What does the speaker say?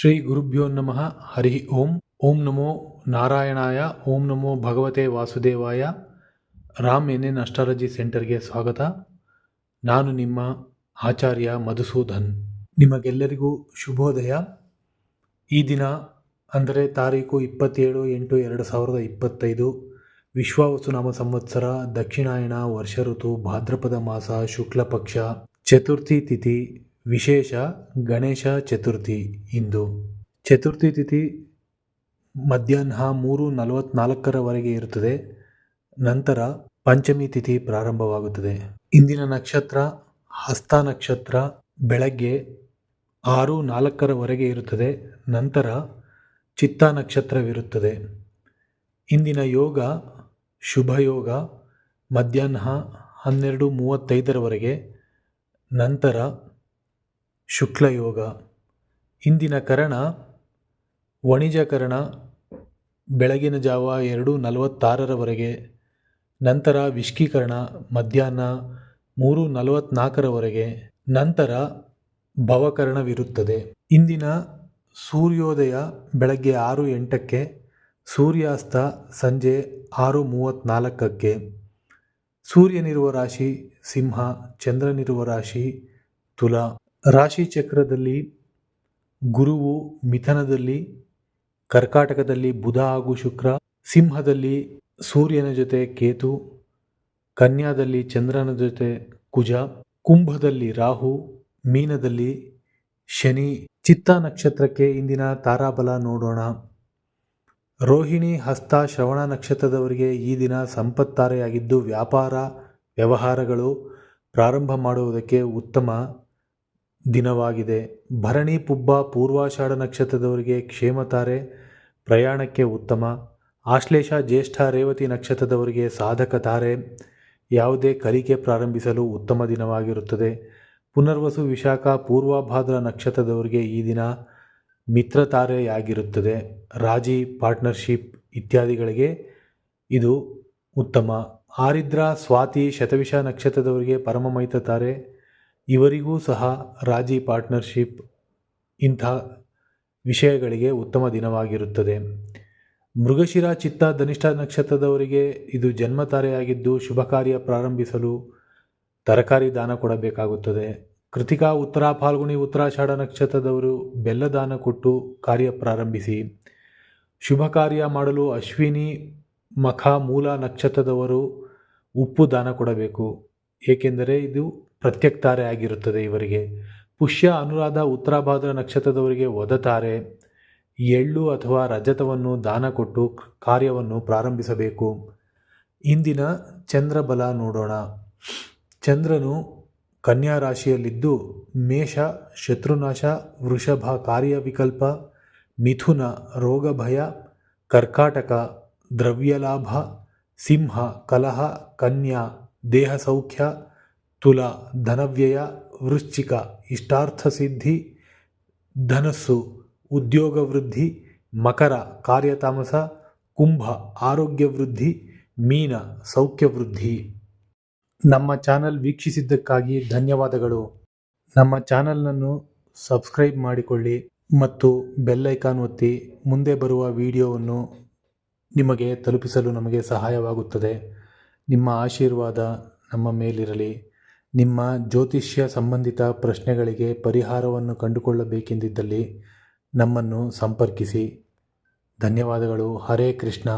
ಶ್ರೀ ಗುರುಭ್ಯೋ ನಮಃ. ಹರಿ ಓಂ. ಓಂ ನಮೋ ನಾರಾಯಣಾಯ. ಓಂ ನಮೋ ಭಗವತೆ ವಾಸುದೇವಾಯ. ರಾಮ್ ಎನ್ ಎನ್ ಅಸ್ಟ್ರಾಲಜಿ ಸೆಂಟರ್ಗೆ ಸ್ವಾಗತ. ನಾನು ನಿಮ್ಮ ಆಚಾರ್ಯ ಮಧುಸೂದನ್. ನಿಮಗೆಲ್ಲರಿಗೂ ಶುಭೋದಯ. ಈ ದಿನ ಅಂದರೆ ತಾರೀಕು ಇಪ್ಪತ್ತೇಳು ಎಂಟು ಎರಡು ಸಾವಿರದ ಇಪ್ಪತ್ತೈದು, ವಿಶ್ವಾವಸುನಾಮ ಸಂವತ್ಸರ ದಕ್ಷಿಣಾಯಣ ವರ್ಷ ಋತು, ಭಾದ್ರಪದ ಮಾಸ ಶುಕ್ಲ ಪಕ್ಷ ಚತುರ್ಥಿ ತಿಥಿ ವಿಶೇಷ ಗಣೇಶ ಚತುರ್ಥಿ ಇಂದು. ಚತುರ್ಥಿ ತಿಥಿ ಮಧ್ಯಾಹ್ನ ಮೂರು ನಲವತ್ತ್ನಾಲ್ಕರವರೆಗೆ ಇರುತ್ತದೆ. ನಂತರ ಪಂಚಮಿ ತಿಥಿ ಪ್ರಾರಂಭವಾಗುತ್ತದೆ. ಇಂದಿನ ನಕ್ಷತ್ರ ಹಸ್ತ ನಕ್ಷತ್ರ ಬೆಳಗ್ಗೆ ಆರು ನಾಲ್ಕರವರೆಗೆ ಇರುತ್ತದೆ. ನಂತರ ಚಿತ್ತ ನಕ್ಷತ್ರವಿರುತ್ತದೆ. ಇಂದಿನ ಯೋಗ, ಶುಭ ಯೋಗ ಮಧ್ಯಾಹ್ನ ಹನ್ನೆರಡು ಮೂವತ್ತೈದರವರೆಗೆ, ನಂತರ ಶುಕ್ಲಯೋಗ. ಇಂದಿನ ಕರಣ ವಣಿಜಕರಣ ಬೆಳಗಿನ ಜಾವ ಎರಡು ನಲವತ್ತಾರರವರೆಗೆ, ನಂತರ ವಿಷ್ಕೀಕರಣ ಮಧ್ಯಾಹ್ನ ಮೂರು ನಲವತ್ನಾಲ್ಕರವರೆಗೆ, ನಂತರ ಭವಕರಣವಿರುತ್ತದೆ. ಇಂದಿನ ಸೂರ್ಯೋದಯ ಬೆಳಗ್ಗೆ ಆರು ಎಂಟಕ್ಕೆ, ಸೂರ್ಯಾಸ್ತ ಸಂಜೆ ಆರು ಮೂವತ್ತ್ನಾಲ್ಕಕ್ಕೆ ಸೂರ್ಯನಿರುವ ರಾಶಿ, ಸಿಂಹ, ಚಂದ್ರನಿರುವ ರಾಶಿ, ತುಲಾ. ರಾಶಿ ಚಕ್ರದಲ್ಲಿ ಗುರುವು ಮಿಥನದಲ್ಲಿ, ಕರ್ಕಾಟಕದಲ್ಲಿ ಬುಧ ಹಾಗೂ ಶುಕ್ರ, ಸಿಂಹದಲ್ಲಿ ಸೂರ್ಯನ ಜೊತೆ ಕೇತು, ಕನ್ಯಾದಲ್ಲಿ ಚಂದ್ರನ ಜೊತೆ ಕುಜ, ಕುಂಭದಲ್ಲಿ ರಾಹು, ಮೀನದಲ್ಲಿ ಶನಿ, ಚಿತ್ತ ನಕ್ಷತ್ರಕ್ಕೆ ಇಂದಿನ ತಾರಾಬಲ ನೋಡೋಣ. ರೋಹಿಣಿ, ಹಸ್ತ, ಶ್ರವಣ ನಕ್ಷತ್ರದವರಿಗೆ ಈ ದಿನ ಸಂಪತ್ತಾರೆಯಾಗಿದ್ದು ವ್ಯಾಪಾರ, ವ್ಯವಹಾರಗಳು ಪ್ರಾರಂಭ ಮಾಡುವುದಕ್ಕೆ ಉತ್ತಮ. ದಿನವಾಗಿದೆ. ಭರಣಿ ಪುಬ್ಬ ಪೂರ್ವಾಷಾಢ ನಕ್ಷತ್ರದವರಿಗೆ ಕ್ಷೇಮತಾರೆ ಪ್ರಯಾಣಕ್ಕೆ ಉತ್ತಮ. ಆಶ್ಲೇಷ ಜ್ಯೇಷ್ಠ ರೇವತಿ ನಕ್ಷತ್ರದವರಿಗೆ ಸಾಧಕ ತಾರೆ. ಯಾವುದೇ ಕಲಿಕೆ ಪ್ರಾರಂಭಿಸಲು ಉತ್ತಮ ದಿನವಾಗಿರುತ್ತದೆ. ಪುನರ್ವಸು ವಿಶಾಖ ಪೂರ್ವಭಾದ್ರ ನಕ್ಷತ್ರದವರಿಗೆ ಈ ದಿನ ಮಿತ್ರತಾರೆಯಾಗಿರುತ್ತದೆ ರಾಜಿ, ಪಾರ್ಟ್ನರ್ಶಿಪ್ ಇತ್ಯಾದಿಗಳಿಗೆ ಇದು ಉತ್ತಮ. ಆರಿದ್ರ, ಸ್ವಾತಿ, ಶತವಿಷ ನಕ್ಷತ್ರದವರಿಗೆ ಪರಮಮೈತ ತಾರೆ. ಇವರಿಗೂ ಸಹ ರಾಜಿ ಪಾರ್ಟ್ನರ್ಶಿಪ್ ಇಂಥ ವಿಷಯಗಳಿಗೆ ಉತ್ತಮ ದಿನವಾಗಿರುತ್ತದೆ. ಮೃಗಶಿರ ಚಿತ್ತ ಧನಿಷ್ಠ ನಕ್ಷತ್ರದವರಿಗೆ ಇದು ಜನ್ಮತಾರೆಯಾಗಿದ್ದು ಶುಭ ಕಾರ್ಯ ಪ್ರಾರಂಭಿಸಲು ತರಕಾರಿ ದಾನ ಕೊಡಬೇಕಾಗುತ್ತದೆ. ಕೃತಿಕಾ ಉತ್ತರ, ಫಾಲ್ಗುಣಿ ಉತ್ತರಾಷಾಢ ನಕ್ಷತ್ರದವರು ಬೆಲ್ಲ ದಾನ ಕೊಟ್ಟು ಕಾರ್ಯ ಪ್ರಾರಂಭಿಸಿ. ಶುಭ ಕಾರ್ಯ ಮಾಡಲು ಅಶ್ವಿನಿ, ಮಖ, ಮೂಲ ನಕ್ಷತ್ರದವರು ಉಪ್ಪು ದಾನ ಕೊಡಬೇಕು. ಏಕೆಂದರೆ ಇದು ಪ್ರತ್ಯಕ್ತಾರೆ ಆಗಿರುತ್ತದೆ ಇವರಿಗೆ. ಪುಷ್ಯ, ಅನುರಾಧ, ಉತ್ತರಾಭಾದ್ರ ನಕ್ಷತ್ರದವರಿಗೆ ಒದತಾರೆ ಎಳ್ಳು ಅಥವಾ ರಜತವನ್ನು ದಾನ ಕೊಟ್ಟು ಕಾರ್ಯವನ್ನು ಪ್ರಾರಂಭಿಸಬೇಕು. ಇಂದಿನ ಚಂದ್ರಬಲ ನೋಡೋಣ. ಚಂದ್ರನು ಕನ್ಯಾ ರಾಶಿಯಲ್ಲಿದ್ದು ಮೇಷ, ಶತ್ರುನಾಶ, ವೃಷಭ ಕಾರ್ಯವಿಕಲ್ಪ, ಮಿಥುನ ರೋಗ ಭಯ ಕರ್ಕಾಟಕ, ದ್ರವ್ಯಲಾಭ, ಸಿಂಹ, ಕಲಹ, ಕನ್ಯಾ ದೇಹ ಸೌಖ್ಯ ತುಲ ಧನವ್ಯಯ ವೃಶ್ಚಿಕ ಇಷ್ಟಾರ್ಥ ಸಿದ್ಧಿ ಧನಸ್ಸು ಉದ್ಯೋಗ ವೃದ್ಧಿ ಮಕರ ಕಾರ್ಯತಾಮಸ ಕುಂಭ ಆರೋಗ್ಯ ವೃದ್ಧಿ ಮೀನ ಸೌಖ್ಯ ವೃದ್ಧಿ. ನಮ್ಮ ಚಾನಲ್ ವೀಕ್ಷಿಸಿದ್ದಕ್ಕಾಗಿ ಧನ್ಯವಾದಗಳು. ನಮ್ಮ ಚಾನಲ್ನನ್ನು ಸಬ್ಸ್ಕ್ರೈಬ್ ಮಾಡಿಕೊಳ್ಳಿ ಮತ್ತು ಬೆಲ್ಲೈಕಾನ್ ಒತ್ತಿ ಮುಂದೆ ಬರುವ ವಿಡಿಯೋವನ್ನು ನಿಮಗೆ ತಲುಪಿಸಲು ನಮಗೆ ಸಹಾಯವಾಗುತ್ತದೆ. ನಿಮ್ಮ ಆಶೀರ್ವಾದ ನಮ್ಮ ಮೇಲಿರಲಿ. ನಿಮ್ಮ ಜ್ಯೋತಿಷ್ಯ ಸಂಬಂಧಿತ ಪ್ರಶ್ನೆಗಳಿಗೆ ಪರಿಹಾರವನ್ನು ಕಂಡುಕೊಳ್ಳಬೇಕೆಂದಿದ್ದಲ್ಲಿ ನಮ್ಮನ್ನು ಸಂಪರ್ಕಿಸಿ. ಧನ್ಯವಾದಗಳು. ಹರೇ ಕೃಷ್ಣ.